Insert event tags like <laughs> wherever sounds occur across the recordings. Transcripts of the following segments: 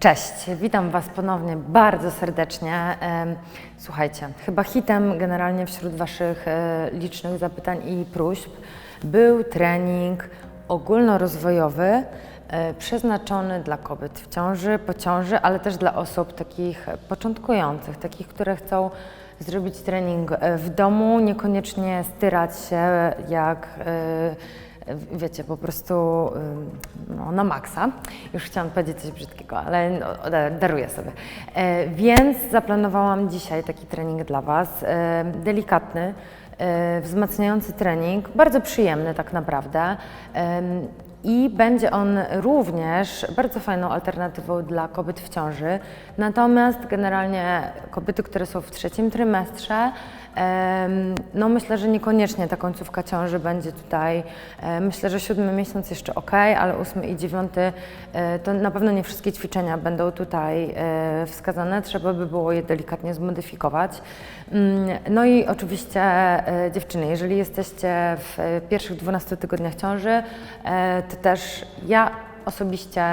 Cześć, witam Was ponownie bardzo serdecznie. Słuchajcie, chyba hitem generalnie wśród Waszych e, licznych zapytań i próśb był trening ogólnorozwojowy e, przeznaczony dla kobiet w ciąży, po ciąży, ale też dla osób takich początkujących, takich, które chcą zrobić trening e, w domu, niekoniecznie styrać się jak wiecie, po prostu no, na maksa. Już chciałam powiedzieć coś brzydkiego, ale no, da- daruję sobie. E, więc zaplanowałam dzisiaj taki trening dla Was, e, delikatny, e, wzmacniający trening, bardzo przyjemny tak naprawdę. I będzie on również bardzo fajną alternatywą dla kobiet w ciąży. Natomiast generalnie kobiety, które są w trzecim trymestrze, no myślę, że niekoniecznie ta końcówka ciąży będzie tutaj. Myślę, że siódmy miesiąc jeszcze ok, ale ósmy i dziewiąty e, to na pewno nie wszystkie ćwiczenia będą tutaj e, wskazane. Trzeba by było je delikatnie zmodyfikować. Mm, No i oczywiście e, dziewczyny, jeżeli jesteście w pierwszych 12 tygodniach ciąży, to też ja osobiście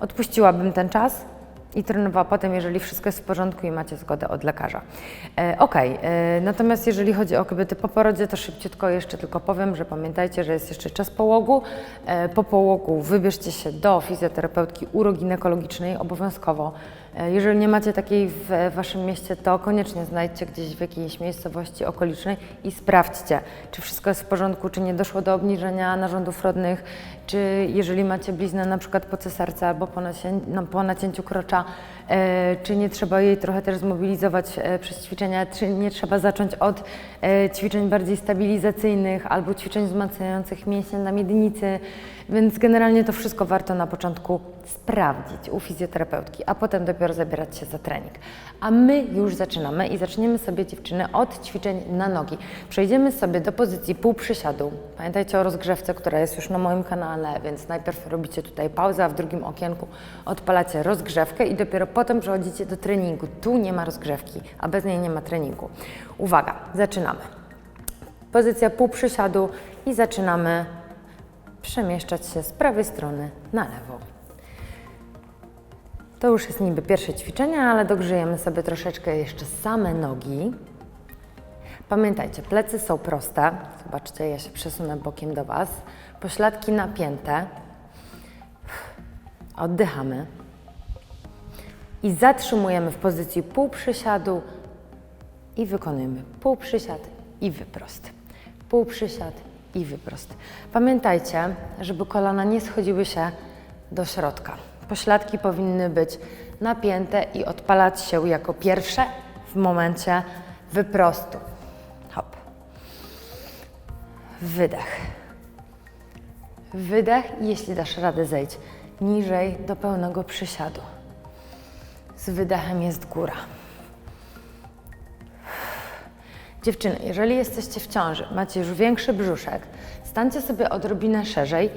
odpuściłabym ten czas i trenowała potem, jeżeli wszystko jest w porządku i macie zgodę od lekarza. E, Okej, e, natomiast jeżeli chodzi o kobiety po porodzie, to szybciutko jeszcze tylko powiem, że pamiętajcie, że jest jeszcze czas połogu. E, po połogu wybierzcie się do fizjoterapeutki uroginekologicznej obowiązkowo. E, Jeżeli nie macie takiej w Waszym mieście, to koniecznie znajdźcie gdzieś w jakiejś miejscowości okolicznej i sprawdźcie, czy wszystko jest w porządku, czy nie doszło do obniżenia narządów rodnych, czy jeżeli macie bliznę na przykład po cesarce albo po, no, po nacięciu krocza, e, czy nie trzeba jej trochę też zmobilizować e, przez ćwiczenia, czy nie trzeba zacząć od e, ćwiczeń bardziej stabilizacyjnych albo ćwiczeń wzmacniających mięśnie na miednicy, więc generalnie to wszystko warto na początku sprawdzić u fizjoterapeutki, a potem dopiero zabierać się za trening. A my już zaczynamy i zaczniemy sobie dziewczyny od ćwiczeń na nogi. Przejdziemy sobie do pozycji półprzysiadu. Pamiętajcie o rozgrzewce, która jest już na moim kanale, więc najpierw robicie tutaj pauzę, a w drugim okienku odpalacie rozgrzewkę i dopiero potem przechodzicie do treningu. Tu nie ma rozgrzewki, a bez niej nie ma treningu. Uwaga, zaczynamy. Pozycja półprzysiadu i zaczynamy przemieszczać się z prawej strony na lewą. To już jest niby pierwsze ćwiczenie, ale dogrzejemy sobie troszeczkę jeszcze same nogi. Pamiętajcie, plecy są proste. Zobaczcie, ja się przesunę bokiem do Was. Pośladki napięte. Oddychamy. I zatrzymujemy w pozycji półprzysiadu i wykonujemy półprzysiad i wyprost. Półprzysiad i wyprost. Pamiętajcie, żeby kolana nie schodziły się do środka. Pośladki powinny być napięte i odpalać się jako pierwsze w momencie wyprostu. Hop. Wydech. Wydech i jeśli dasz radę zejść niżej do pełnego przysiadu. Z wydechem jest góra. Dziewczyny, jeżeli jesteście w ciąży, macie już większy brzuszek, stańcie sobie odrobinę szerzej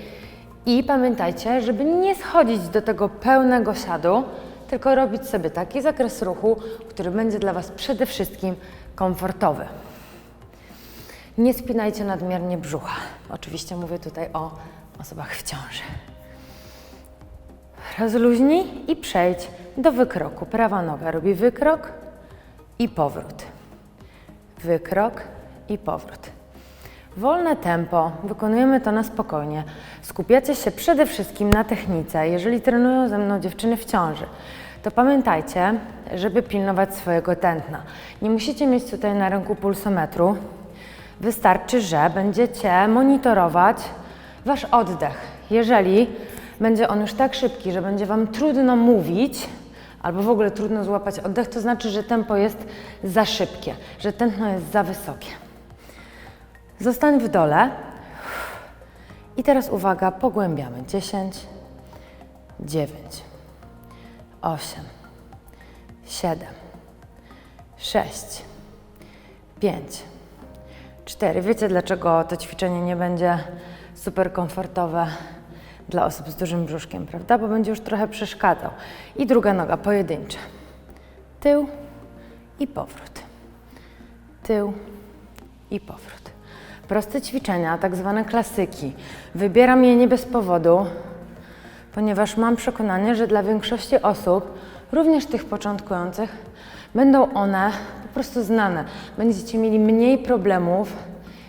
i pamiętajcie, żeby nie schodzić do tego pełnego siadu, tylko robić sobie taki zakres ruchu, który będzie dla Was przede wszystkim komfortowy. Nie spinajcie nadmiernie brzucha. Oczywiście mówię tutaj o osobach w ciąży. Rozluźnij i przejdź do wykroku. Prawa noga robi wykrok i powrót. Wykrok i powrót. Wolne tempo, wykonujemy to na spokojnie. Skupiacie się przede wszystkim na technice. Jeżeli trenują ze mną dziewczyny w ciąży, to pamiętajcie, żeby pilnować swojego tętna. Nie musicie mieć tutaj na ręku pulsometru. Wystarczy, że będziecie monitorować wasz oddech. Jeżeli będzie on już tak szybki, że będzie wam trudno mówić, albo w ogóle trudno złapać oddech, to znaczy, że tempo jest za szybkie, że tętno jest za wysokie. Zostań w dole. I teraz uwaga, pogłębiamy. 10, 9, 8, 7, 6, 5, 4. Wiecie, dlaczego to ćwiczenie nie będzie super komfortowe dla osób z dużym brzuszkiem, prawda? Bo będzie już trochę przeszkadzał. I druga noga pojedyncza. Tył i powrót. Tył i powrót. Proste ćwiczenia, tak zwane klasyki. Wybieram je nie bez powodu, ponieważ mam przekonanie, że dla większości osób, również tych początkujących, będą one po prostu znane. Będziecie mieli mniej problemów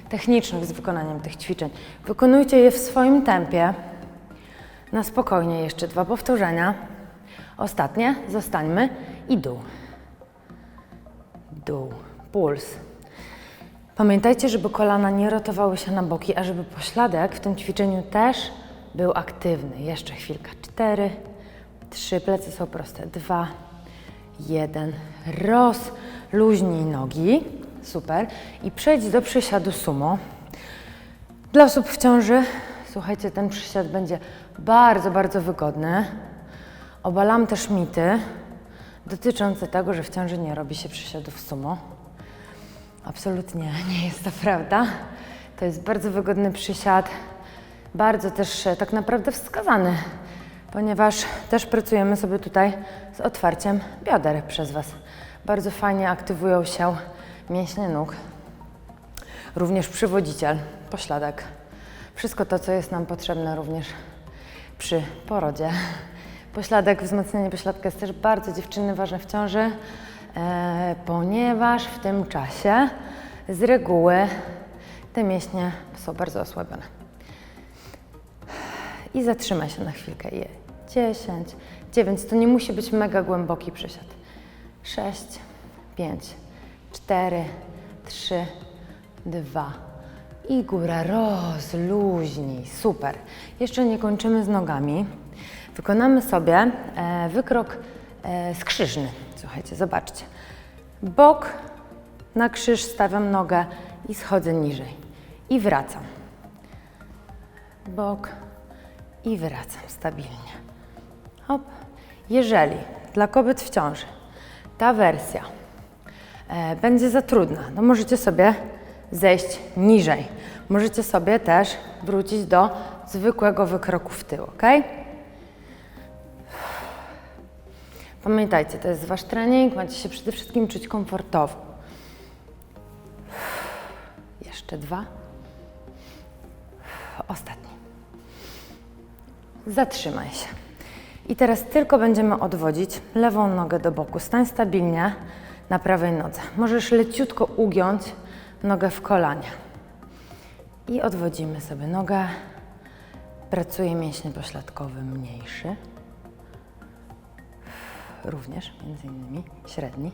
technicznych z wykonaniem tych ćwiczeń. Wykonujcie je w swoim tempie. Na spokojnie jeszcze dwa powtórzenia. Ostatnie, zostańmy i dół. Dół, puls. Pamiętajcie, żeby kolana nie rotowały się na boki, a żeby pośladek w tym ćwiczeniu też był aktywny. Jeszcze chwilka. Cztery, trzy, plecy są proste. Dwa, jeden. Rozluźnij nogi. Super. I przejdź do przysiadu sumo. Dla osób w ciąży, słuchajcie, ten przysiad będzie bardzo, bardzo wygodny. Obalam też mity dotyczące tego, że w ciąży nie robi się przysiadów sumo. Absolutnie <laughs> nie jest to prawda. To jest bardzo wygodny przysiad, bardzo też e, tak naprawdę wskazany, ponieważ też pracujemy sobie tutaj z otwarciem bioder przez Was. Bardzo fajnie aktywują się mięśnie nóg, również przywodziciel, pośladek. Wszystko to, co jest nam potrzebne również przy porodzie. Pośladek, wzmocnienie pośladka jest też bardzo dziewczyny ważne w ciąży, e, ponieważ w tym czasie z reguły te mięśnie są bardzo osłabione. I zatrzymaj się na chwilkę. Je 10, 9. To nie musi być mega głęboki przysiad. 6, 5, 4, 3, 2 i góra. Rozluźnij. Super. Jeszcze nie kończymy z nogami. Wykonamy sobie e, wykrok e, skrzyżny. Słuchajcie, zobaczcie. Bok na krzyż stawiam nogę i schodzę niżej. I wracam. Bok i wracam stabilnie. Hop. Jeżeli dla kobiet w ciąży ta wersja e, będzie za trudna, to możecie sobie zejść niżej. Możecie sobie też wrócić do zwykłego wykroku w tył, ok? Pamiętajcie, to jest Wasz trening, macie się przede wszystkim czuć komfortowo. Jeszcze dwa. Ostatni. Zatrzymaj się. I teraz tylko będziemy odwodzić lewą nogę do boku. Stań stabilnie na prawej nodze. Możesz leciutko ugiąć nogę w kolanie. I odwodzimy sobie nogę. Pracuje mięśnie pośladkowy mniejszy. Również, między innymi, średni.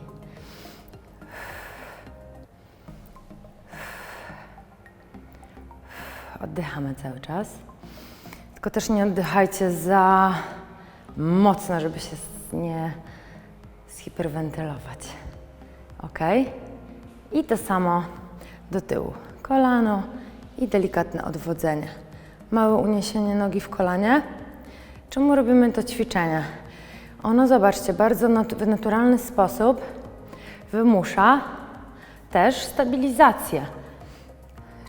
Oddychamy cały czas. Tylko też nie oddychajcie za mocno, żeby się nie zhiperwentylować. Ok? I to samo do tyłu. Kolano i delikatne odwodzenie. Małe uniesienie nogi w kolanie. Czemu robimy to ćwiczenie? Ono, zobaczcie, bardzo nat- w naturalny sposób wymusza też stabilizację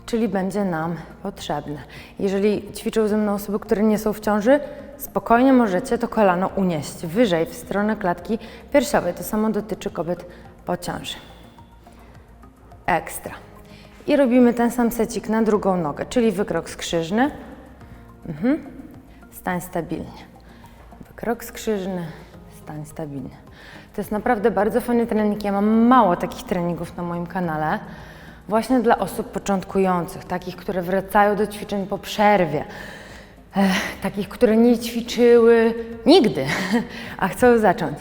czyli będzie nam potrzebne. Jeżeli ćwiczą ze mną osoby, które nie są w ciąży, spokojnie możecie to kolano unieść wyżej w stronę klatki piersiowej. To samo dotyczy kobiet po ciąży. Ekstra. I robimy ten sam secik na drugą nogę, czyli wykrok skrzyżny. Mhm. Stań stabilnie. Wykrok skrzyżny, stań stabilnie. To jest naprawdę bardzo fajny trening. Ja mam mało takich treningów na moim kanale. Właśnie dla osób początkujących, takich, które wracają do ćwiczeń po przerwie, Ech, takich, które nie ćwiczyły nigdy, <laughs> a chcą zacząć.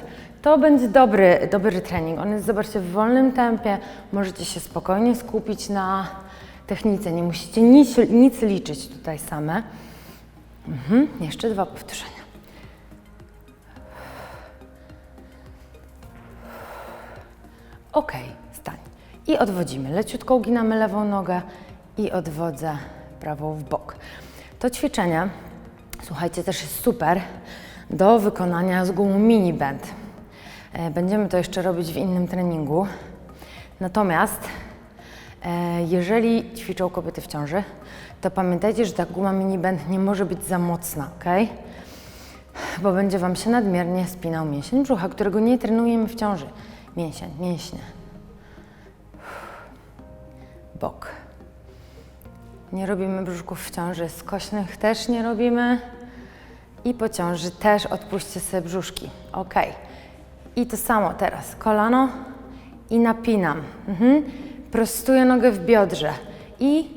To będzie dobry, dobry trening. On jest, zobaczcie, w wolnym tempie. Możecie się spokojnie skupić na technice. Nie musicie nic, nic liczyć tutaj same. Mhm. Jeszcze dwa powtórzenia. Ok, stań. I odwodzimy. Leciutko uginamy lewą nogę i odwodzę prawą w bok. To ćwiczenie, słuchajcie, też jest super do wykonania z gumą mini band. E, Będziemy to jeszcze robić w innym treningu. Natomiast e, jeżeli ćwiczą kobiety w ciąży, to pamiętajcie, że ta guma mini band nie może być za mocna, ok? Bo będzie Wam się nadmiernie spinał mięsień brzucha, którego nie trenujemy w ciąży. Mięsień, mięśnie bok. Nie robimy brzuszków w ciąży, skośnych też nie robimy. I po ciąży też odpuśćcie sobie brzuszki. Ok. I to samo teraz. Kolano i napinam. Mhm. Prostuję nogę w biodrze i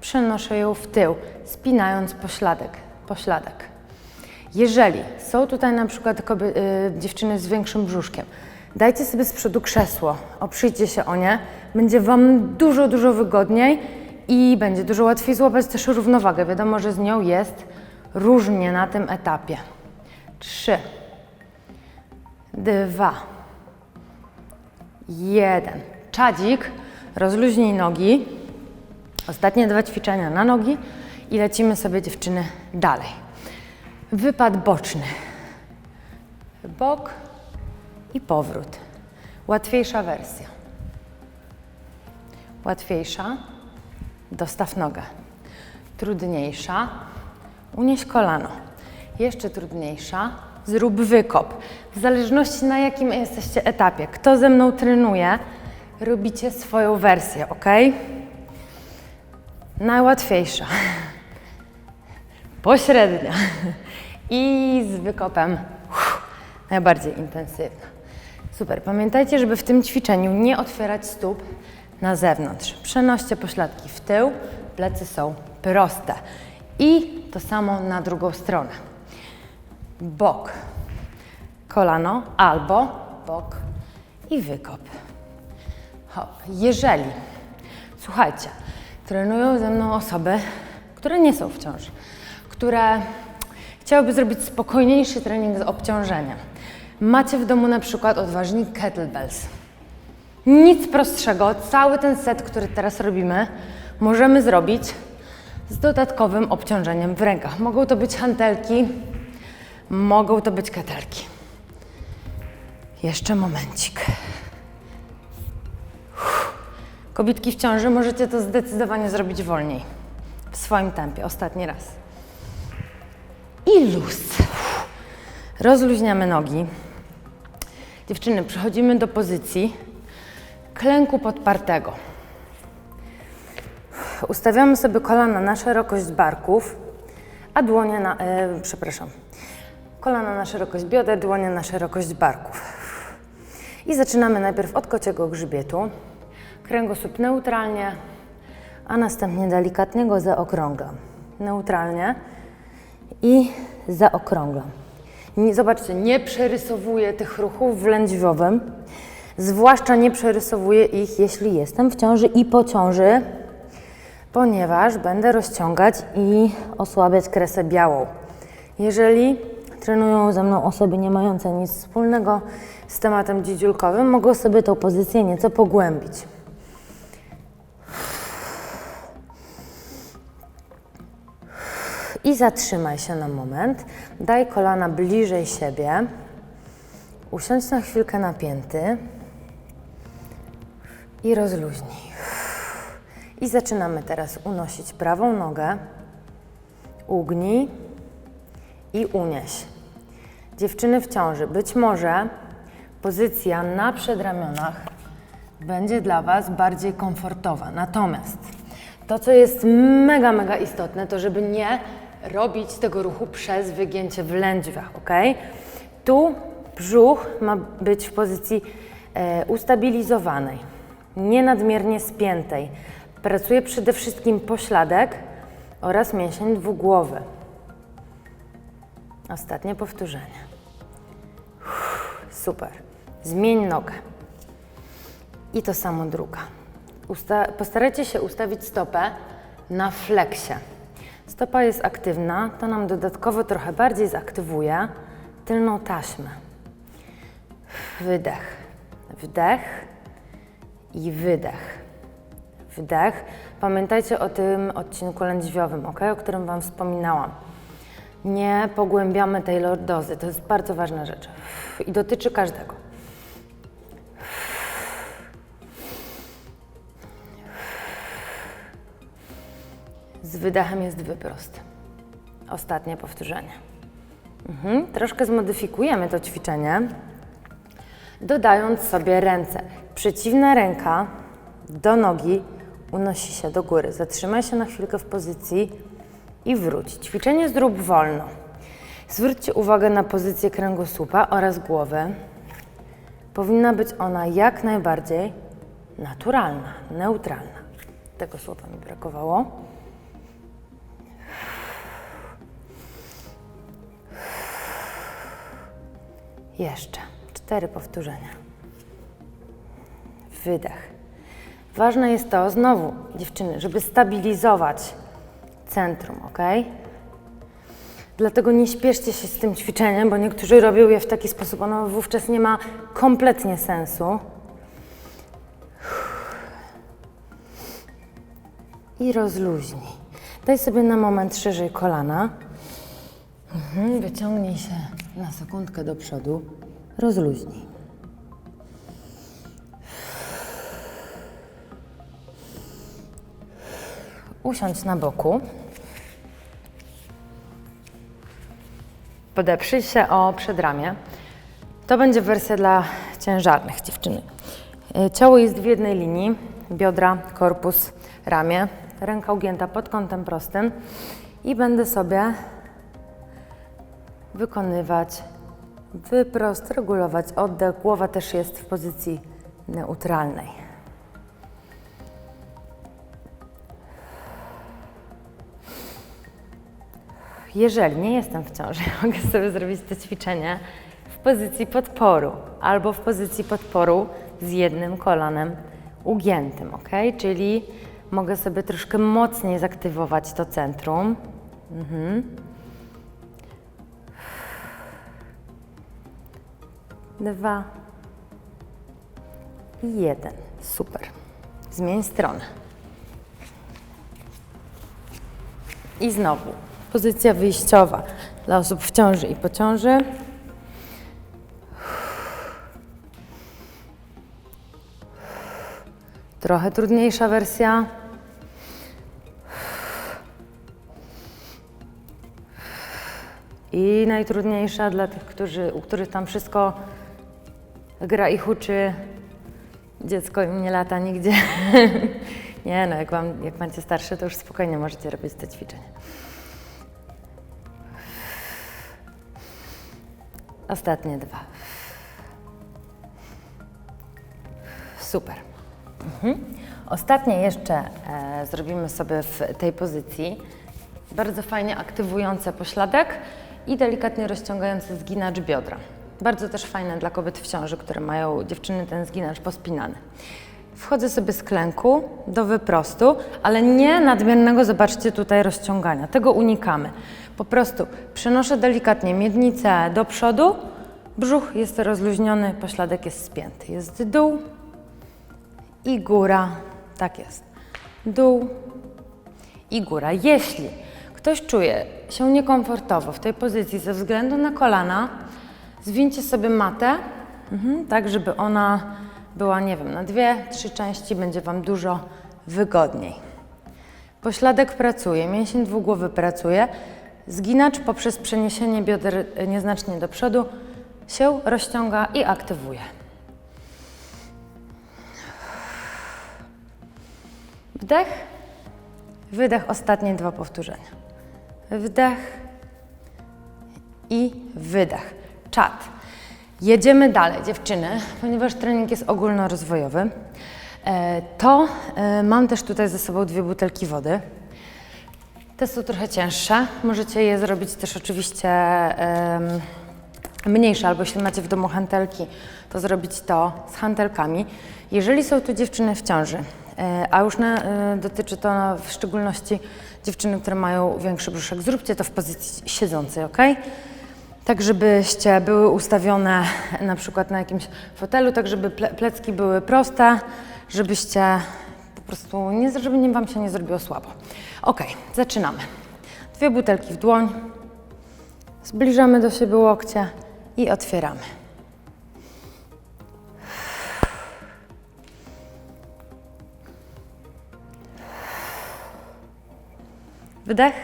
przenoszę ją w tył, spinając pośladek. pośladek. Jeżeli są tutaj na przykład koby, y, dziewczyny z większym brzuszkiem, dajcie sobie z przodu krzesło, oprzyjcie się o nie, będzie Wam dużo, dużo wygodniej i będzie dużo łatwiej złapać też równowagę. Wiadomo, że z nią jest różnie na tym etapie. Trzy, dwa, jeden. Czadzik, rozluźnij nogi. Ostatnie dwa ćwiczenia na nogi i lecimy sobie dziewczyny dalej. Wypad boczny. Bok i powrót. Łatwiejsza wersja. Łatwiejsza. Dostaw nogę. Trudniejsza. Unieś kolano. Jeszcze trudniejsza. Zrób wykop. W zależności na jakim jesteście etapie. Kto ze mną trenuje, robicie swoją wersję, ok? Najłatwiejsza. Pośrednia. I z wykopem uff, najbardziej intensywna. Super. Pamiętajcie, żeby w tym ćwiczeniu nie otwierać stóp na zewnątrz. Przenoście pośladki w tył, plecy są proste. I to samo na drugą stronę. Bok, kolano albo bok i wykop. Hop. Jeżeli, słuchajcie, trenują ze mną osoby, które nie są w ciąży, które chciałyby zrobić spokojniejszy trening z obciążeniem. Macie w domu na przykład odważnik kettlebells. Nic prostszego, cały ten set, który teraz robimy, możemy zrobić z dodatkowym obciążeniem w rękach. Mogą to być hantelki, mogą to być ketelki. Jeszcze momencik. Kobietki w ciąży możecie to zdecydowanie zrobić wolniej, w swoim tempie. Ostatni raz. I luz. Rozluźniamy nogi. Dziewczyny, przechodzimy do pozycji klęku podpartego. Ustawiamy sobie kolana na szerokość barków, a dłonie na, e, przepraszam, kolana na szerokość bioder, dłonie na szerokość barków. I zaczynamy najpierw od kociego grzbietu. Kręgosłup neutralnie, a następnie delikatnie go zaokrąglam. Neutralnie i zaokrąglam. Zobaczcie, nie przerysowuję tych ruchów w lędźwiowym, zwłaszcza nie przerysowuję ich, jeśli jestem w ciąży i po ciąży, ponieważ będę rozciągać i osłabiać kresę białą. Jeżeli trenują ze mną osoby nie mające nic wspólnego z tematem dzidziulkowym, mogą sobie tą pozycję nieco pogłębić. I zatrzymaj się na moment. Daj kolana bliżej siebie. Usiądź na chwilkę napięty. I rozluźnij. I zaczynamy teraz unosić prawą nogę. Ugnij i unieś. Dziewczyny w ciąży, być może pozycja na przedramionach będzie dla Was bardziej komfortowa. Natomiast to, co jest mega, mega istotne, to żeby nie robić tego ruchu przez wygięcie w lędźwiach, ok? Tu brzuch ma być w pozycji e, ustabilizowanej, nie nadmiernie spiętej. Pracuje przede wszystkim pośladek oraz mięsień dwugłowy. Ostatnie powtórzenie. Super. Zmień nogę. I to samo druga. Usta postarajcie się ustawić stopę na fleksie. Stopa jest aktywna, to nam dodatkowo trochę bardziej zaktywuje tylną taśmę. Wydech, wdech i wydech. Wdech. Pamiętajcie o tym odcinku lędźwiowym, ok? o którym Wam wspominałam. Nie pogłębiamy tej lordozy, to jest bardzo ważna rzecz i dotyczy każdego. Z wydechem jest wyprost. Ostatnie powtórzenie. Mhm. Troszkę zmodyfikujemy to ćwiczenie, dodając sobie ręce. Przeciwna ręka do nogi unosi się do góry. Zatrzymaj się na chwilkę w pozycji i wróć. Ćwiczenie zrób wolno. Zwróćcie uwagę na pozycję kręgosłupa oraz głowy. Powinna być ona jak najbardziej naturalna, neutralna. Tego słowa mi brakowało. Jeszcze cztery powtórzenia. Wydech. Ważne jest to, znowu, dziewczyny, żeby stabilizować centrum, ok? Dlatego nie śpieszcie się z tym ćwiczeniem, bo niektórzy robią je w taki sposób, ono wówczas nie ma kompletnie sensu. I rozluźnij. Daj sobie na moment szerzej kolana. Mhm, wyciągnij się na sekundkę do przodu. Rozluźnij. Usiądź na boku. Podeprzyj się o przedramię. To będzie wersja dla ciężarnych dziewczyny. Y, Ciało jest w jednej linii, biodra, korpus, ramię, ręka ugięta pod kątem prostym i będę sobie wykonywać wyprost, regulować oddech. Głowa też jest w pozycji neutralnej. Jeżeli nie jestem w ciąży, <laughs> mogę sobie zrobić to ćwiczenie w pozycji podporu albo w pozycji podporu z jednym kolanem ugiętym, ok? Czyli mogę sobie troszkę mocniej zaktywować to centrum. Mhm. Dwa i jeden. Super. Zmień stronę. I znowu pozycja wyjściowa dla osób w ciąży i po ciąży. Trochę trudniejsza wersja. I najtrudniejsza dla tych, którzy, u których tam wszystko gra i huczy. Dziecko im nie lata nigdzie. <laughs> nie no, jak, wam, jak macie starsze, to już spokojnie możecie robić te ćwiczenia. Ostatnie dwa. Super. Mhm. Ostatnie jeszcze e, zrobimy sobie w tej pozycji. Bardzo fajnie aktywujące pośladek i delikatnie rozciągające zginacz biodra. Bardzo też fajne dla kobiet w ciąży, które mają dziewczyny ten zginacz pospinany. Wchodzę sobie z klęku do wyprostu, ale nie nadmiernego, zobaczcie tutaj, rozciągania. Tego unikamy. Po prostu przenoszę delikatnie miednicę do przodu, brzuch jest rozluźniony, pośladek jest spięty. Jest dół i góra. Tak jest. Dół i góra. Jeśli ktoś czuje się niekomfortowo w tej pozycji ze względu na kolana, zwincie sobie matę, mhm, tak żeby ona była, nie wiem, na dwie, trzy części, będzie Wam dużo wygodniej. Pośladek pracuje, mięsień dwugłowy pracuje zginacz poprzez przeniesienie bioder nieznacznie do przodu się rozciąga i aktywuje. Wdech, wydech, ostatnie dwa powtórzenia. Wdech i wydech. Czat. Jedziemy dalej, dziewczyny, ponieważ trening jest ogólnorozwojowy. e, To e, mam też tutaj ze sobą dwie butelki wody. Te są trochę cięższe. Możecie je zrobić też oczywiście em, mniejsze, albo jeśli macie w domu hantelki, to zrobić to z hantelkami. Jeżeli są tu dziewczyny w ciąży, e, a już na, e, dotyczy to w szczególności dziewczyny, które mają większy brzuszek, zróbcie to w pozycji siedzącej, ok? Tak, żebyście były ustawione na przykład na jakimś fotelu, tak żeby ple, plecki były proste, żebyście po prostu, nie, żeby Wam się nie zrobiło słabo. Ok, zaczynamy. Dwie butelki w dłoń, zbliżamy do siebie łokcie i otwieramy. Wdech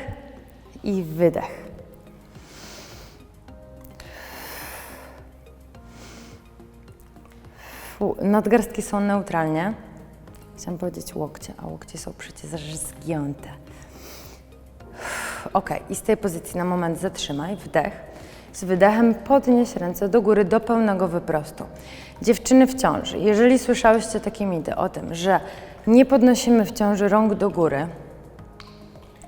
i wydech. Nadgarstki są neutralnie. Chciałam powiedzieć łokcie, a łokcie są przecież zgięte. Ok, i z tej pozycji na moment zatrzymaj, wdech. Z wydechem podnieś ręce do góry do pełnego wyprostu. Dziewczyny w ciąży, jeżeli słyszałyście takie mity o tym, że nie podnosimy w ciąży rąk do góry,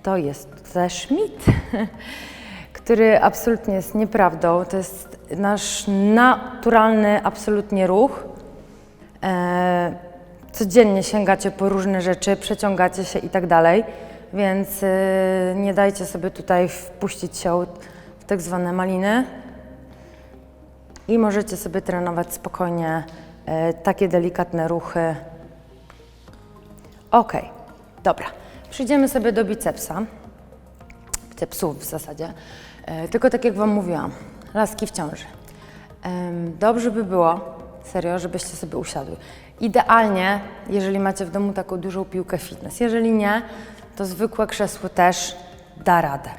to jest też mit, <laughs> który absolutnie jest nieprawdą. To jest nasz naturalny absolutnie ruch. E, codziennie sięgacie po różne rzeczy, przeciągacie się i tak dalej, więc e, nie dajcie sobie tutaj wpuścić się w tak zwane maliny i możecie sobie trenować spokojnie e, takie delikatne ruchy. Ok, dobra. Przejdziemy sobie do bicepsa, bicepsów w zasadzie. E, tylko tak jak Wam mówiłam, laski w ciąży. Dobrze by było, serio, żebyście sobie usiadły. Idealnie, jeżeli macie w domu taką dużą piłkę fitness. Jeżeli nie, to zwykłe krzesło też da radę.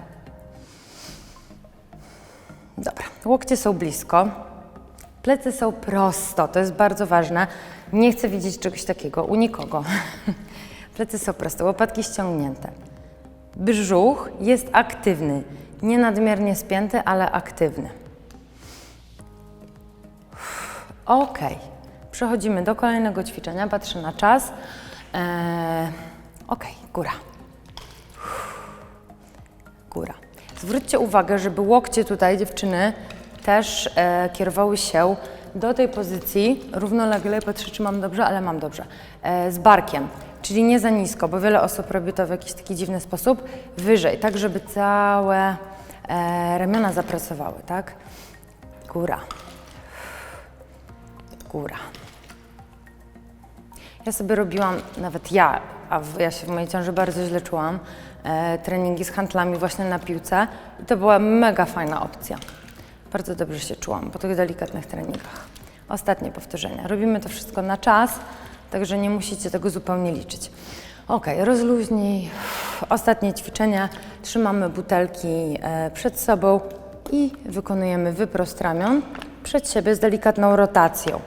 Dobra, łokcie są blisko, plecy są prosto, to jest bardzo ważne. Nie chcę widzieć czegoś takiego u nikogo. <laughs> plecy są proste, łopatki ściągnięte. Brzuch jest aktywny, nie nadmiernie spięty, ale aktywny. Ok, przechodzimy do kolejnego ćwiczenia. Patrzę na czas. Eee, ok, góra. Góra. Zwróćcie uwagę, żeby łokcie tutaj, dziewczyny, też e, kierowały się do tej pozycji równolegle. Patrzę, czy mam dobrze, ale mam dobrze. E, z barkiem, czyli nie za nisko, bo wiele osób robi to w jakiś taki dziwny sposób. Wyżej, tak żeby całe e, ramiona zapracowały, tak? Góra góra. Ja sobie robiłam, nawet ja, a w- ja się w mojej ciąży bardzo źle czułam, e, treningi z handlami właśnie na piłce i to była mega fajna opcja. Bardzo dobrze się czułam po tych delikatnych treningach. Ostatnie powtórzenia. Robimy to wszystko na czas, także nie musicie tego zupełnie liczyć. Ok, rozluźnij. Ostatnie ćwiczenie. Trzymamy butelki e, przed sobą i wykonujemy wyprost ramion przed siebie z delikatną rotacją.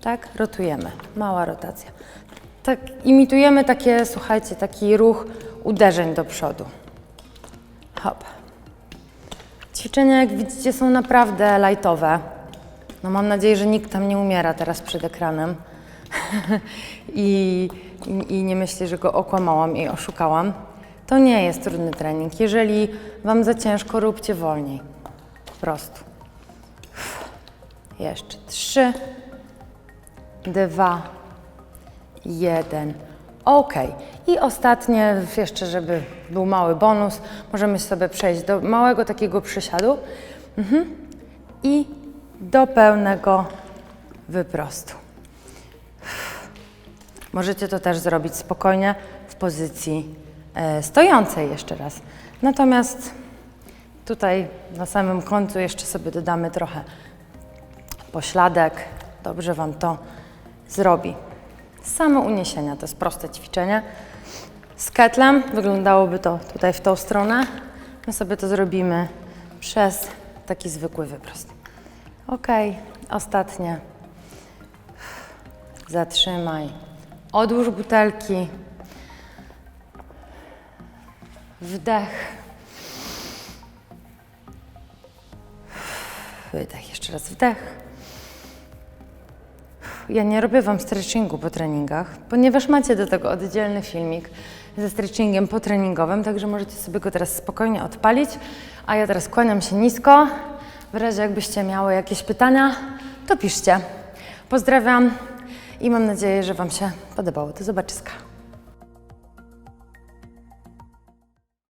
Tak, rotujemy. Mała rotacja. Tak, imitujemy takie, słuchajcie, taki ruch uderzeń do przodu. Hop. Ćwiczenia, jak widzicie, są naprawdę lajtowe. No mam nadzieję, że nikt tam nie umiera teraz przed ekranem <laughs> I, i, i nie myśli, że go okłamałam i oszukałam. To nie jest trudny trening. Jeżeli Wam za ciężko, róbcie wolniej. Po prostu. Jeszcze trzy, dwa, jeden. Ok. I ostatnie, jeszcze żeby był mały bonus, możemy sobie przejść do małego takiego przysiadu mhm. i do pełnego wyprostu. Możecie to też zrobić spokojnie w pozycji e, stojącej jeszcze raz. Natomiast tutaj na samym końcu jeszcze sobie dodamy trochę pośladek. Dobrze Wam to zrobi. Same uniesienia to jest proste ćwiczenie. Z ketlem wyglądałoby to tutaj w tą stronę. My sobie to zrobimy przez taki zwykły wyprost. Ok, ostatnie. Zatrzymaj. Odłóż butelki. Wdech. Wydech. Jeszcze raz wdech. Ja nie robię Wam stretchingu po treningach, ponieważ macie do tego oddzielny filmik ze stretchingiem potreningowym, także możecie sobie go teraz spokojnie odpalić. A ja teraz kłaniam się nisko. W razie jakbyście miały jakieś pytania, to piszcie. Pozdrawiam i mam nadzieję, że Wam się podobało. Do zobaczyska.